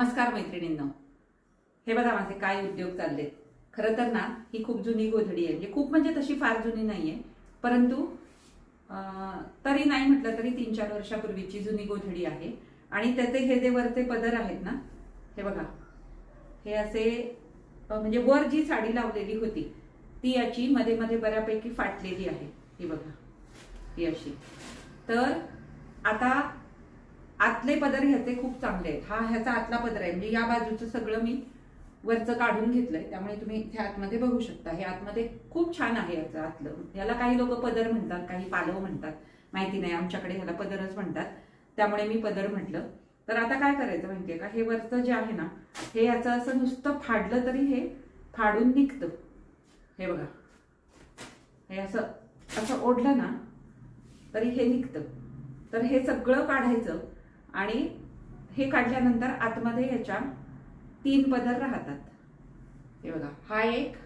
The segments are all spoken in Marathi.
नमस्कार मैत्रिणींनो. हे बघा माझे काय उद्योग चाललेत खरं तर ना ही खूप जुनी गोधडी आहे. म्हणजे खूप म्हणजे तशी फार जुनी नाही आहे परंतु तरी नाही म्हटलं तरी तीन चार वर्षापूर्वीची जुनी गोधडी आहे. आणि त्याचे हे जे वरचे पदर आहेत ना हे बघा. हे असे म्हणजे वर जी साडी लावलेली होती ती याची मध्ये मध्ये बऱ्यापैकी फाटलेली आहे. ही बघा. ही अशी. तर आता आतले पदर ह्याचे खूप चांगले आहेत. हा ह्याचा आतला पदर आहे. म्हणजे या बाजूचं सगळं मी वरचं काढून घेतलंय. त्यामुळे तुम्ही इथे आतमध्ये बघू शकता. हे आतमध्ये खूप छान आहे याचं आतलं. याला काही लोक पदर म्हणतात काही पालव म्हणतात. माहिती नाही आमच्याकडे ह्याला पदरच म्हणतात. त्यामुळे मी पदर म्हटलं. तर आता काय करायचं माहितीये का? हे वरचं जे आहे ना हे याचं असं नुसतं फाडलं तरी हे फाडून निघतं. हे बघा. हे असं असं ओढलं ना तरी हे निघतं. तर हे सगळं काढायचं. आणि हे काढल्यानंतर आतमध्ये याच्या तीन पदर राहतात. हे बघा हा एक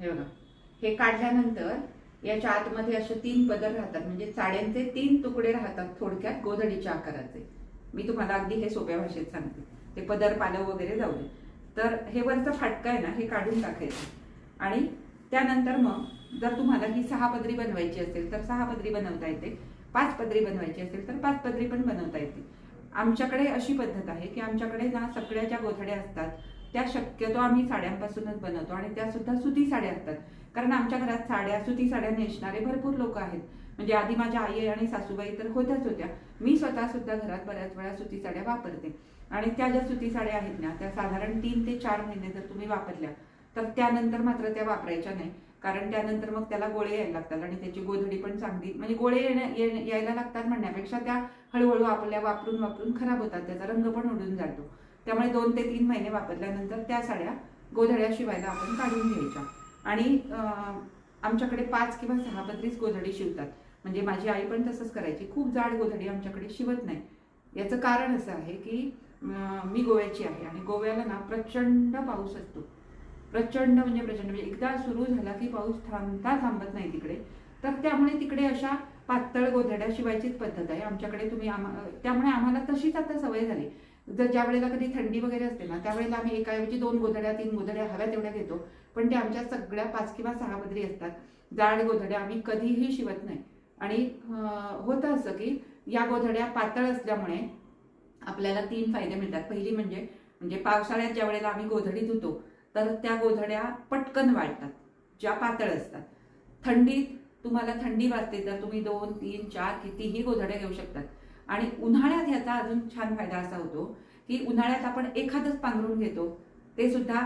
हे बघा. हे काढल्यानंतर याच्या आतमध्ये असे तीन पदर राहतात. म्हणजे चाड्यांचे तीन तुकडे राहतात थोडक्यात गोधडीच्या आकाराचे. मी तुम्हाला अगदी हे सोप्या भाषेत सांगते. ते पदर पालव वगैरे जाऊ दे. तर हे वरचं फाटकं आहे ना हे काढून टाकायचं. आणि त्यानंतर मग जर तुम्हाला ही सहा पदरी बनवायची असेल तर सहा पदरी बनवता येते. पाच पदरी बनवायची असेल तर पाच पदरी पण बनवता येते. आमच्याकडे अशी पद्धत आहे की आमच्याकडे ना सगळ्या ज्या गोधड्या असतात त्या शक्यतो आम्ही साड्यांपासूनच बनवतो आणि त्या सुद्धा सुती साड्या असतात. कारण आमच्या घरात साड्या सुती साड्या नेसणारे भरपूर लोक आहेत. म्हणजे आधी माझ्या आई आणि सासूबाई तर होत्याच होत्या. मी स्वतः सुद्धा घरात बऱ्याच वेळा सुती साड्या वापरते. आणि त्या ज्या सुती साड्या आहेत ना त्या साधारण तीन ते चार महिने जर तुम्ही वापरल्या तर त्यानंतर मात्र त्या वापरायच्या नाही. कारण त्यानंतर मग त्याला गोळे यायला लागतात आणि त्याची गोधडी पण चांगली म्हणजे गोळे येण्या- यायला लागतात म्हणण्यापेक्षा त्या हळूहळू आपल्या वापरून वापरून खराब होतात. त्याचा रंग पण उडून जातो. त्यामुळे दोन ते तीन महिने वापरल्यानंतर त्या साड्या गोधड्या शिवायला आपण काढून घ्यायच्या. आणि आमच्याकडे पाच किंवा सहा पत्रीच गोधडी शिवतात. म्हणजे माझी आई पण तसंच करायची. खूप जाड गोधडी आमच्याकडे शिवत नाही. याचं कारण असं आहे की मी गोव्याची आहे आणि गोव्याला ना प्रचंड पाऊस असतो. प्रचंड म्हणजे प्रचंड. म्हणजे एकदा सुरू झाला की पाऊस थांबता थांबत नाही तिकडे. तर त्यामुळे तिकडे अशा पातळ गोधड्या शिवायचीच पद्धत आहे. आमच्याकडे तुम्ही आम्हा त्यामुळे आम्हाला तशीच आता सवय झाली. जर ज्या वेळेला कधी थंडी वगैरे असते ना त्यावेळेला आम्ही एकाऐवजी दोन गोधड्या तीन गोधड्या हव्या तेवढ्या घेतो. पण त्या आमच्या सगळ्या पाच किंवा सहा पदरी असतात. जाड गोधड्या आम्ही कधीही शिवत नाही. आणि होतं असं की या गोधड्या पातळ असल्यामुळे आपल्याला तीन फायदे मिळतात. पहिली म्हणजे म्हणजे पावसाळ्यात ज्या वेळेला आम्ही गोधडी धुतो तर त्या गोधड्या पटकन वाढतात ज्या पातळ असतात. थंडीत तुम्हाला थंडी वाजते तर तुम्ही दोन तीन चार कितीही गोधड्या घेऊ शकतात. आणि उन्हाळ्यात ह्याचा अजून छान फायदा असा होतो की उन्हाळ्यात आपण एखादंच पांघरून घेतो ते सुद्धा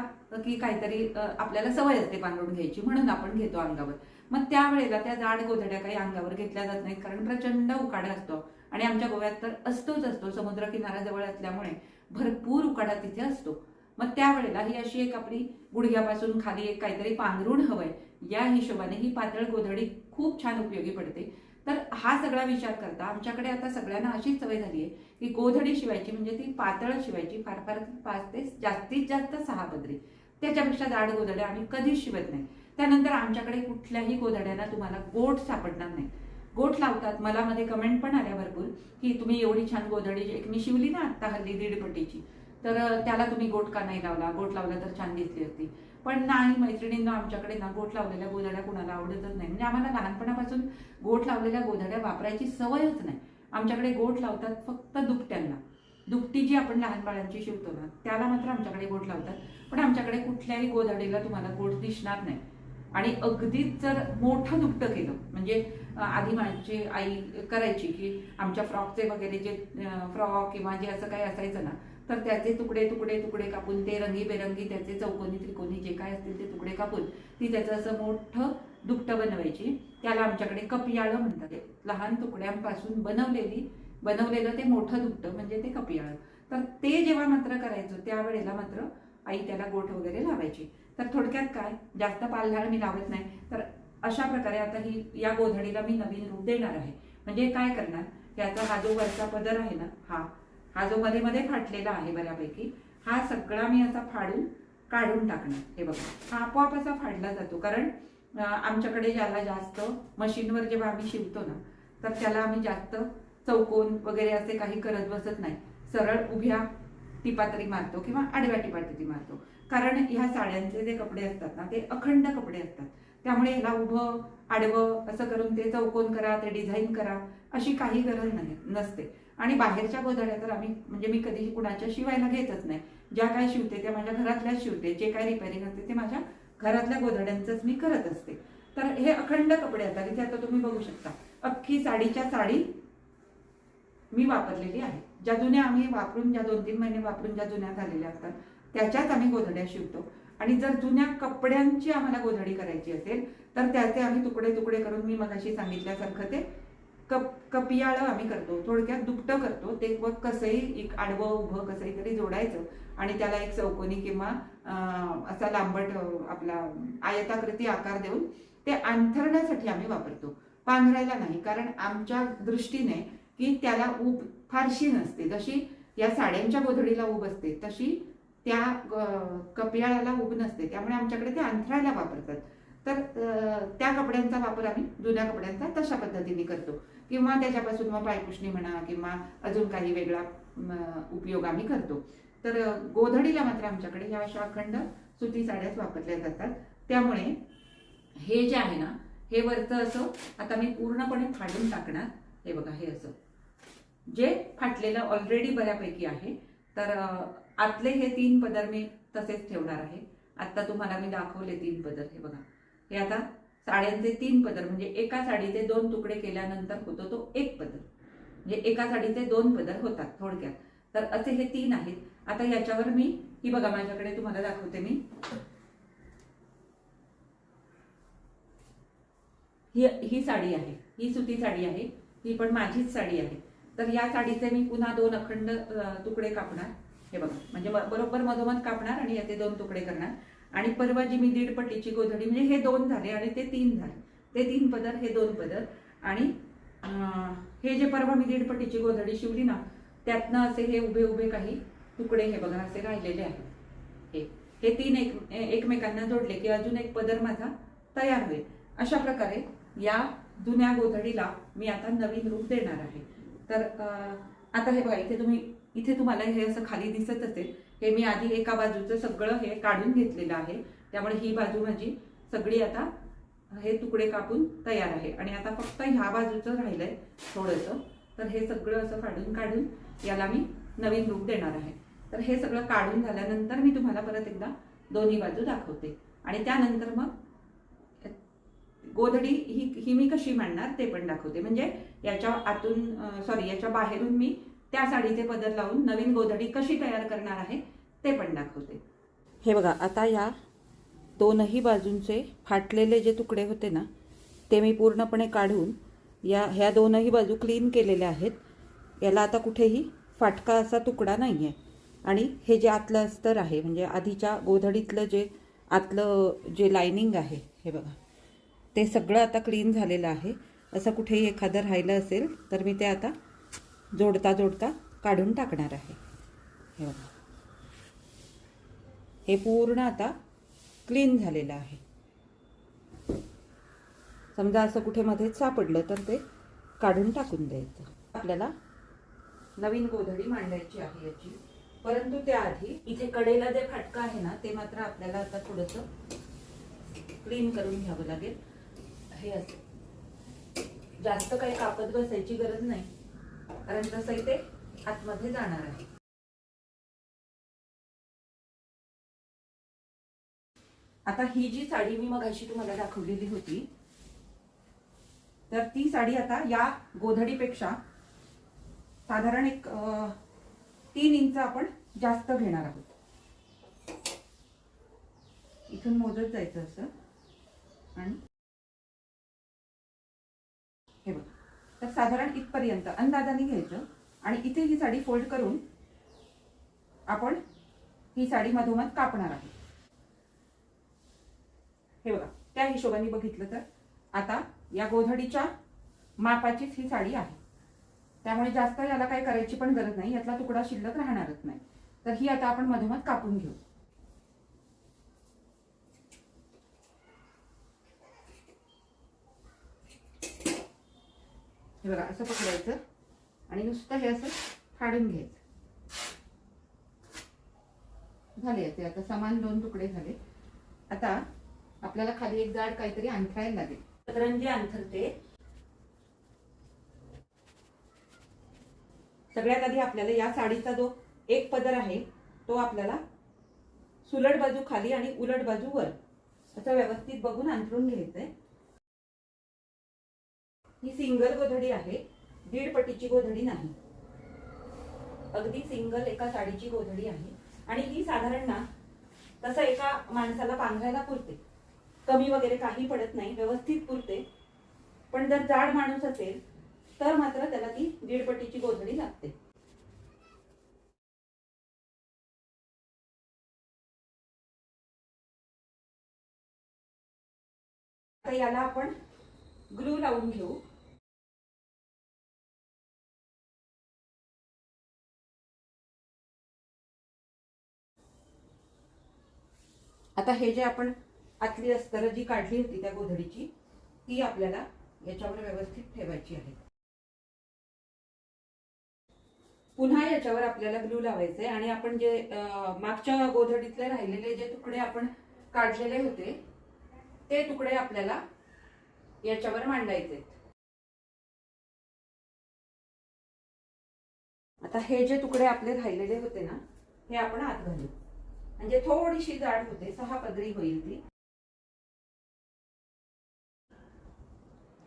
की काहीतरी आपल्याला सवय असते पांघरून घ्यायची म्हणून आपण घेतो अंगावर. मग त्यावेळेला त्या जाड गोधड्या काही अंगावर घेतल्या जात नाहीत कारण प्रचंड उकाडा असतो. आणि आमच्या गोव्यात तर असतोच असतो समुद्र किनाऱ्याजवळ असल्यामुळे भरपूर उकाडा तिथे असतो. मग त्यावेळेला ही अशी एक आपली गुडघ्यापासून खाली एक काहीतरी पांघरूण हवंय. या हिशोबाने ही पातळ गोधडी खूप छान उपयोगी पडते. तर हा सगळा विचार करता आमच्याकडे आता सगळ्यांना अशीच सवय झाली आहे की गोधडी शिवायची म्हणजे ती पातळ शिवायची फार फार पाच ते जास्तीत जास्त सहा पदरी. त्याच्यापेक्षा जाड गोधड्या आम्ही कधीच शिवत नाही. त्यानंतर आमच्याकडे कुठल्याही गोधड्यांना तुम्हाला गोठ सापडणार नाही. गोठ लावतात. मला मध्ये कमेंट पण आल्या भरपूर की तुम्ही एवढी छान गोधडी एक मी शिवली ना आत्ता हल्ली दीड पटीची तर त्याला तुम्ही गोठ का नाही लावला? गोठ लावला तर छान दिसली असती. पण नाही मैत्रिणींना आमच्याकडे ना गोठ लावलेल्या गोधड्या कुणाला आवडतच नाही. म्हणजे आम्हाला लहानपणापासून गोठ लावलेल्या गोधड्या वापरायची सवयच नाही. आमच्याकडे गोठ लावतात फक्त दुपट्यांना. दुपटी जी आपण लहान बाळांची शिवतो ना त्याला मात्र आमच्याकडे गोठ लावतात. पण आमच्याकडे कुठल्याही गोधडीला तुम्हाला गोठ दिसणार नाही. आणि अगदीच जर मोठं दुपटं केलं म्हणजे आधी माझी आई करायची की आमच्या फ्रॉकचे वगैरे जे फ्रॉक किंवा जे असं काही असायचं ना तर त्याचे तुकडे तुकडे तुकडे कापून ते रंगीबेरंगी त्याचे चौकोनी त्रिकोणी जे काय असतील ते तुकडे कापून ती त्याचं असं मोठं दुपटं बनवायची. त्याला आमच्याकडे कपियाळं म्हणतात. ते लहान तुकड्यांपासून बनवलेली बनवलेलं ते मोठं दुपटं म्हणजे ते कपियाळं. तर ते जेव्हा मात्र करायचो त्यावेळेला मात्र आई त्याला गोठ वगैरे लावायची. तर थोडक्यात काय? जास्त पालधाळ मी लावत नाही. तर अशा प्रकारे आता ही या गोधडीला मी नवीन रूप देणार आहे. म्हणजे काय करणार? याचा हा जो वरचा पदर आहे ना हा हा जो मध्ये मध्ये फाटलेला आहे बऱ्यापैकी हा सगळा मी असा फाडून काढून टाकणार. हे बघा हा आपोआप असा फाडला जातो. कारण आमच्याकडे ज्याला जास्त मशीनवर जेव्हा आम्ही शिवतो ना तर त्याला आम्ही जास्त चौकोन वगैरे असे काही करत बसत नाही. सरळ उभ्या टिपातरी मारतो किंवा आडव्या टिपातरी मारतो. कारण ह्या साड्यांचे जे कपडे असतात ना ते अखंड कपडे असतात. त्यामुळे ह्याला उभं आडवं असं करून ते चौकोन करा ते डिझाईन करा अशी काही गरज नाही नसते. आणि बाहेरच्या गोधड्या तर आम्ही म्हणजे मी कधीही कुणाच्या शिवायला घेतच नाही. ज्या काय शिवते त्या माझ्या घरातल्याच शिवते. जे काय रिपेअरिंग असते ते माझ्या घरातल्या गोधड्यांचंच मी करत असते. तर हे अखंड कपडे असतात इथे आता तुम्ही बघू शकता. अख्खी साडीच्या साडी मी वापरलेली आहे. ज्या जुन्या आम्ही वापरून ज्या दोन तीन महिने वापरून ज्या जुन्या झालेल्या असतात त्याच्याच आम्ही गोधड्या शिवतो. आणि जर जुन्या कपड्यांची आम्हाला गोधडी करायची असेल तर त्याचे आम्ही तुकडे तुकडे करून मी मगाशी सांगितल्यासारखं ते कप कपियाळं आम्ही करतो. थोडक्यात दुपटं करतो. ते व कसंही एक आडवं उभं कसंही तरी जोडायचं आणि त्याला एक चौकोनी किंवा असा लांबट आपला आयताकृती आकार देऊन ते अंथरण्यासाठी आम्ही वापरतो. पांघरायला नाही. कारण आमच्या दृष्टीने की त्याला ऊब फारशी नसते. जशी या साड्यांच्या गोधडीला ऊब असते तशी त्या कपियाळाला ऊब नसते. त्यामुळे आमच्याकडे ते अंथरायला वापरतात. तर त्या कपड्यांचा वापर आम्ही जुन्या कपड्यांचा तशा पद्धतीने करतो. किंवा त्याच्यापासून मग पायपुष्णी म्हणा किंवा अजून काही वेगळा उपयोग आम्ही करतो. तर गोधडीला मात्र आमच्याकडे ह्या अशा अखंड सुती साड्याच वापरल्या जातात. त्यामुळे हे जे आहे ना हे वरचं असं आता मी पूर्णपणे फाडून टाकणार. हे बघा हे असं. जे फाटलेलं ऑलरेडी बऱ्यापैकी आहे तर आतले हे तीन पदर मी तसेच ठेवणार आहे. आता तुम्हाला मी दाखवले तीन पदर हे बघा. हे आता साड्यांचे तीन पदर म्हणजे एका साडीचे दोन तुकडे केल्यानंतर होतो तो एक पदर. म्हणजे एका साडीचे दोन पदर होतात थोडक्यात. तर असे हे तीन आहेत. आता याच्यावर मी ही बघा माझ्याकडे तुम्हाला दाखवते मी. ही ही साडी आहे. ही सुती साडी आहे. ही पण माझीच साडी आहे. तर या साडीचे मी पुन्हा दोन अखंड तुकडे कापणार. हे बघा. म्हणजे बरोबर मधोमध कापणार आणि याचे दोन तुकडे करणार. आणि परवा जी मी दीड पट्टीची गोधडी म्हणजे हे दोन झाले आणि ते तीन झाले. ते तीन पदर हे दोन पदर. आणि हे जे परवा मी दीड पट्टीची गोधडी शिवली ना त्यातनं असे हे उभे उभे काही तुकडे हे बघा असे राहिलेले आहेत. हे हे तीन एक एकमेकांना जोडले की अजून एक पदर माझा तयार होईल. अशा प्रकारे या जुन्या गोधडीला मी आता नवीन रूप देणार आहे. तर आता हे बघा इथे तुम्ही इथे तुम्हाला हे असं खाली दिसत असेल हे मी आधी एका बाजूचं सगळं हे काढून घेतलेलं आहे. त्यामुळे ही बाजू माझी सगळी आता हे तुकडे कापून तयार आहे. आणि आता फक्त ह्या बाजूचं राहिलंय थोडंसं. तर हे सगळं असं काढून काढून याला मी नवीन रूप देणार आहे. तर हे सगळं काढून झाल्यानंतर मी तुम्हाला परत एकदा दोन्ही बाजू दाखवते. आणि त्यानंतर मग गोधडी ही ही मी कशी मांडणार ते पण दाखवते. म्हणजे याच्या आतून सॉरी याच्या बाहेरून मी त्या साडीचे पदर लावून नवीन गोधडी कशी तयार करणार आहे ते पण दाखवते. हे बघा आता या दोनही बाजूंचे फाटलेले जे तुकडे होते ना ते मी पूर्णपणे काढून या ह्या दोनही बाजू क्लीन केलेल्या आहेत. याला आता कुठेही फाटका असा तुकडा नाही आहे आणि हे जे आतलं अस्तर आहे म्हणजे आधीच्या गोधडीतलं जे आतलं जे लायनिंग आहे हे बघा ते सगळं आता क्लीन झालेलं आहे. असं कुठेही एखादं राहिलं असेल तर मी ते आता जोडता जोडता काढून टाकणार आहे. हे बघा. हे पूर्ण आता क्लीन झालेलं आहे. समजा असं कुठे मध्ये सापडलं तर ते काढून टाकून द्यायचं. आपल्याला नवीन गोधडी मांडायची आहे याची. परंतु त्याआधी इथे कडेला जे फाटका आहे ना ते मात्र आपल्याला आता थोडंसं क्लीन करून घ्यावं लागेल. हे असं. जास्त काही कापत बसायची गरज नाही. कारण तसंही ते आतमध्ये जाणार आहे. आता ही जी साडी मी मग अशी तुम्हाला दाखवलेली होती तर ती साडी आता या गोधडीपेक्षा साधारण एक तीन इंच आपण जास्त घेणार आहोत. इथून मोजत जायचं असं. आणि हे बघा. तर साधारण इथपर्यंत अंदाजाने घ्यायचं. आणि इथे ही साडी फोल्ड करून आपण ही साडी मधोमध कापणार आहोत. हे बघा त्या हिशोबाने बघितलं तर आता या गोधडीच्या मापाचीच ही साडी आहे. त्यामुळे जास्त याला काही करायची पण गरज नाही यातला तुकडा शिल्लक राहणारच नाही. तर ही आता आपण मधोमध कापून घेऊ. हे बघा असं पकडायचं. आणि नुसतं हे असं फाडून घ्यायचं. झाले ते आता समान दोन तुकडे झाले. आता आपल्याला खाली एक जाड काहीतरी अंथरायला लागेल. सतरंजी अंथरते सगळ्यात आधी आपल्याला या साडीचा जो एक पदर आहे तो आपल्याला सुलट बाजू खाली आणि उलट बाजू वर असं व्यवस्थित बघून अंथरून घ्यायचंय. ही सिंगल गोधडी आहे दीड पटीची गोधडी नाही. अगदी सिंगल एका साडीची गोधडी आहे. आणि ही साधारण ना तसं एका माणसाला पांघरायला पुरते. कमी वगैरे काही पडत नाही व्यवस्थित पुरते. पण जर जाड माणूस असेल तर मात्र त्याला ती दीडपटीची गोधडी लागते. याला आपण ग्लू लावून घेऊ. आता हे जे आपण आतली अस्तर जी काढली होती त्या गोधडीची ती आपल्याला याच्यावर व्यवस्थित ठेवायची आहे. पुन्हा याच्यावर आपल्याला ग्लू लावायचे आणि आपण जे मागच्या गोधडीतले राहिलेले जे तुकडे आपण काढलेले होते ते तुकडे आपल्याला याच्यावर मांडायचे आता हे जे तुकडे आपले राहिलेले होते ना हे आपण आत घालू. म्हणजे थोडीशी जाड होते सहा पदरी होईल ती.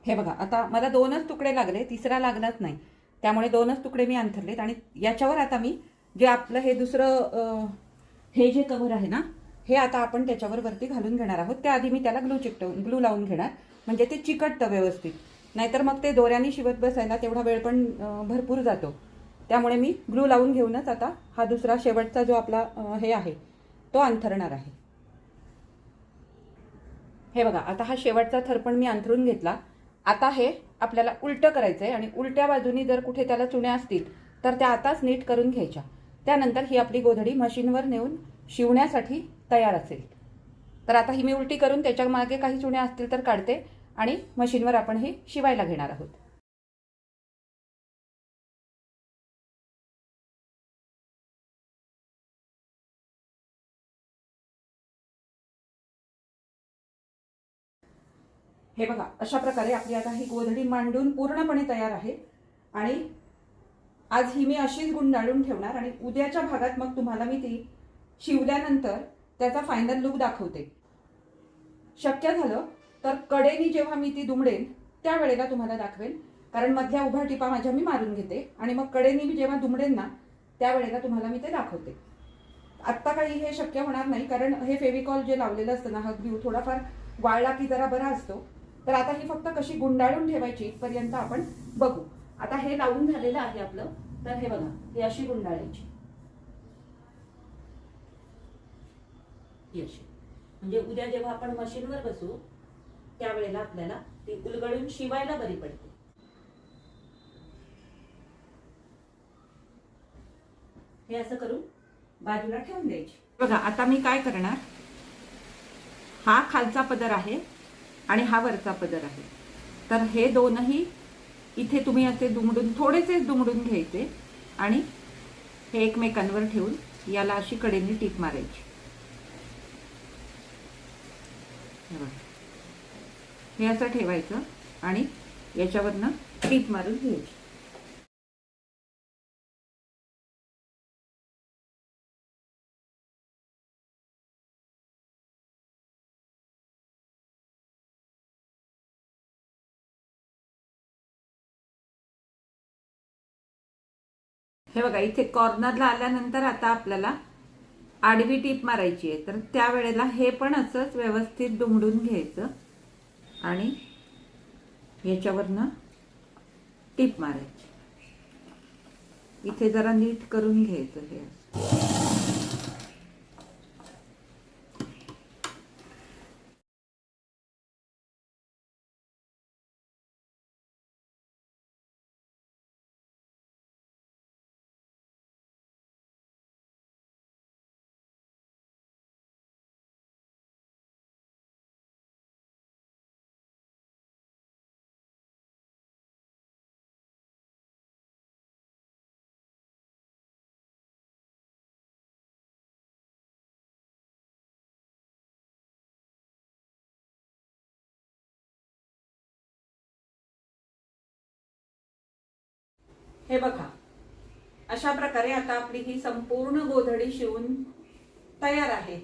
हे बघा आता मला दोनच तुकडे लागले तिसरा लागलाच नाही. त्यामुळे दोनच तुकडे मी अंथरलेत आणि याच्यावर आता मी जे आपलं हे दुसरं हे जे कव्हर आहे ना हे आता आपण त्याच्यावर वरती घालून घेणार आहोत. त्याआधी मी त्याला ग्लू चिकटवून ग्लू लावून घेणार. म्हणजे ते चिकटतं व्यवस्थित. नाहीतर मग ते दोऱ्याने शिवत बसायला तेवढा वेळ पण भरपूर जातो. त्यामुळे मी ग्लू लावून घेऊनच आता हा दुसरा शेवटचा जो आपला हे आहे तो अंथरणार आहे. हे बघा आता हा शेवटचा थरपण मी अंथरून घेतला. आता हे आपल्याला उलटं करायचं आहे आणि उलट्या बाजूनी जर कुठे त्याला चुण्या असतील तर त्या आताच नीट करून घ्यायच्या. त्यानंतर ही आपली गोधडी मशीनवर नेऊन शिवण्यासाठी तयार असेल. तर आता ही मी उलटी करून त्याच्यामागे काही चुण्या असतील तर काढते आणि मशीनवर आपण ही शिवायला घेणार आहोत. हे बघा अशा प्रकारे आपली आता ही गोधडी मांडून पूर्णपणे तयार आहे. आणि आज ही मी अशीच गुंडाळून ठेवणार आणि उद्याच्या भागात मग तुम्हाला मी ती शिवल्यानंतर त्याचा फायनल लुक दाखवते. शक्य झालं तर कडेनी जेव्हा मी ती दुमडेन त्यावेळेला तुम्हाला दाखवेन. कारण मधल्या उभ्या टिपा माझ्या मी मारून घेते आणि मग कडेनी मी जेव्हा दुमडेन ना त्यावेळेला तुम्हाला मी ते दाखवते. आत्ता काही हे शक्य होणार नाही कारण हे फेविकॉल जे लावलेलं असतं ना हा ग्लू थोडाफार वाळला की जरा बरा असतो. तर आता ही फक्त कशी गुंडाळून ठेवायची इथपर्यंत आपण बघू. आता हे लावून झालेलं आहे आपलं. तर हे बघा ही अशी गुंडाळायची. ही अशी. म्हणजे उद्या जेव्हा आपण मशीनवर बसू त्यावेळेला आपल्याला ती उलगडून शिवायला बरी पडते. हे असं करून बाजूला ठेवून द्यायची. बघा आता मी काय करणार? हा खालचा पदर आहे. आणि हा वरचा पदर आहे. तर हे दोनही इथे तुम्ही असे दुमडून थोडेसेच दुमडून घ्यायचे आणि हे एकमेकांवर ठेवून याला अशी कडेने टीप मारायची. हे हे असं ठेवायचं आणि याच्यावरनं टीप मारून घ्यायची. हे बघा इथे कॉर्नरला आल्यानंतर आता आपल्याला आडवी टीप मारायची आहे. तर त्यावेळेला हे पण असंच व्यवस्थित दुमडून घ्यायचं आणि याच्यावरनं टीप मारायची. इथे जरा नीट करून घ्यायचं हे हे बघा. अशा प्रकारे आता आपली ही संपूर्ण गोधडी शिवून तयार आहे.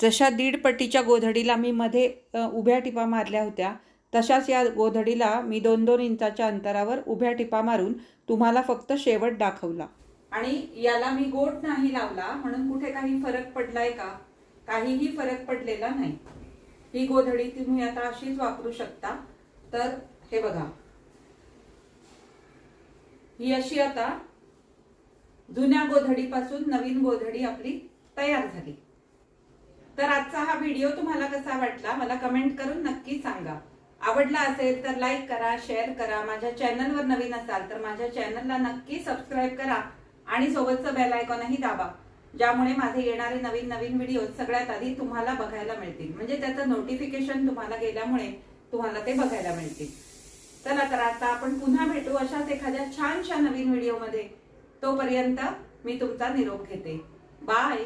जशा दीड पट्टीच्या गोधडीला मी मध्ये उभ्या टिपा मारल्या होत्या तशाच या गोधडीला मी दोन दोन इंचाच्या अंतरावर उभ्या टिपा मारून तुम्हाला फक्त शेवट दाखवला. आणि याला मी गोट नाही लावला म्हणून कुठे काही फरक पडलाय का? काहीही फरक पडलेला नाही. ही गोधडी तुम्ही आता अशीच वापरू शकता. तर हे बघा. ही अशी आता जुन्या गोधडीपासून नवीन गोधडी आपली तयार झाली. तर आजचा हा व्हिडिओ तुम्हाला कसा वाटला मला कमेंट करून नक्की सांगा. आवडला असेल तर लाईक करा शेअर करा. माझ्या चॅनलवर नवीन असाल तर माझ्या चॅनलला नक्की सबस्क्राईब करा आणि सोबतचं बेल आयकॉनही दाबा ज्यामुळे माझे येणारे नवीन नवीन व्हिडिओ सगळ्यात आधी तुम्हाला बघायला मिळतील. म्हणजे त्याचं नोटिफिकेशन तुम्हाला गेल्यामुळे तुम्हाला ते बघायला मिळतील. चला तर आता आपण पुन्हा भेटू अशाच एखाद्या छानशा नवीन व्हिडिओमध्ये. तोपर्यंत मी तुमचा निरोप घेते. बाय